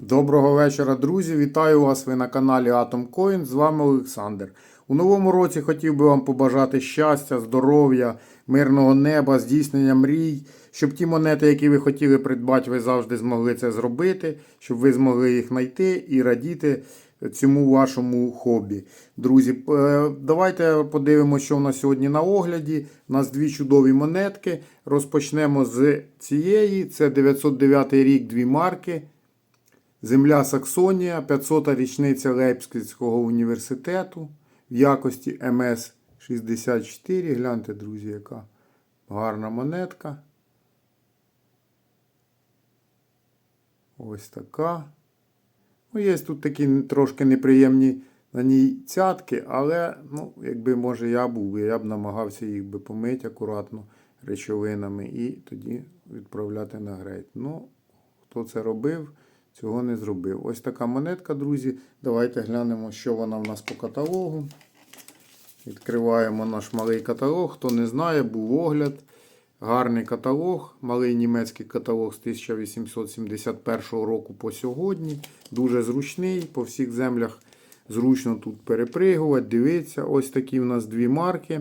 Доброго вечора, друзі! Вітаю вас! Ви на каналі Atom Coin. З вами Олександр. У новому році хотів би вам побажати щастя, здоров'я, мирного неба, здійснення мрій, щоб ті монети, які ви хотіли придбати, ви завжди змогли це зробити, щоб ви змогли їх знайти і радіти цьому вашому хобі. Друзі, е, давайте подивимося, що у нас сьогодні на огляді. У нас дві чудові монетки. Розпочнемо з цієї. Це 909 рік, дві марки. Земля Саксонія, 500-та річниця Лейпцигського університету в якості МС-64. Гляньте, друзі, яка гарна монетка. Ось така. Ну, Є тут такі трошки неприємні на ній цятки, але, ну, якби, може, я був, я б намагався їх би помити акуратно речовинами і тоді відправляти на грейд. Ну, хто це робив? Цього не зробив. Ось така монетка, друзі. Давайте глянемо, що вона в нас по каталогу. Відкриваємо наш малий каталог. Хто не знає, був огляд. Гарний каталог. Малий німецький каталог з 1871 року по сьогодні. Дуже зручний. По всіх землях зручно тут перепригувати. Дивіться, ось такі в нас дві марки.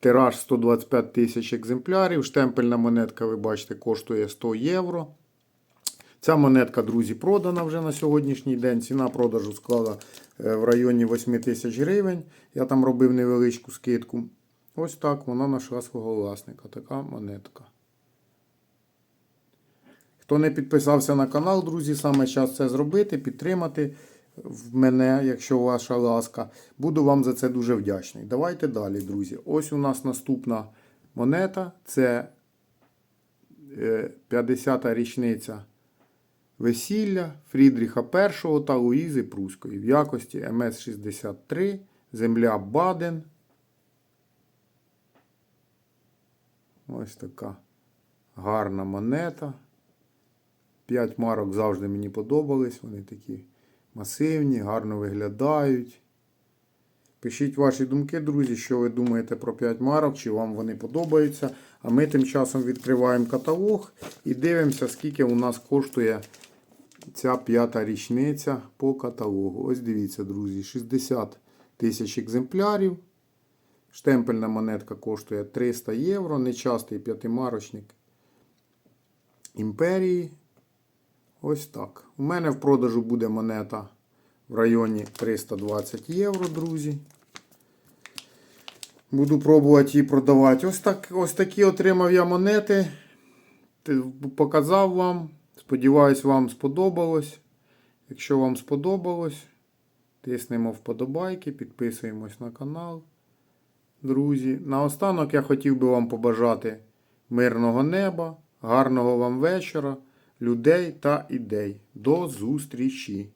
Тираж 125 тисяч екземплярів. Штемпельна монетка, ви бачите, коштує 100 євро. Ця монетка, друзі, продана вже на сьогоднішній день. Ціна продажу склала е, в районі 8 тисяч гривень. Я там робив невеличку скидку. Ось так вона знайшла свого власника. Така монетка. Хто не підписався на канал, друзі, саме час це зробити, підтримати в мене, якщо ваша ласка. Буду вам за це дуже вдячний. Давайте далі, друзі. Ось у нас наступна монета. Це 50-та річниця весілля Фрідріха І та Луїзи Пруської в якості МС-63, земля Баден. Ось така гарна монета. П'ять марок завжди мені подобались. Вони такі масивні, гарно виглядають. Пишіть ваші думки, друзі, що ви думаєте про 5 марок, чи вам вони подобаються. А ми тим часом відкриваємо каталог і дивимося, скільки у нас коштує ця п'ята річниця по каталогу. Ось дивіться, друзі, 60 тисяч екземплярів. Штемпельна монетка коштує 300 євро. Нечастий п'ятимарочник імперії. Ось так. У мене в продажу буде монета в районі 320 євро, друзі. Буду пробувати її продавати. Ось, так, ось такі отримав я монети. Показав вам. Сподіваюсь, вам сподобалось. Якщо вам сподобалось, тиснемо вподобайки, підписуємось на канал. Друзі, наостанок я хотів би вам побажати мирного неба, гарного вам вечора, людей та ідей. До зустрічі!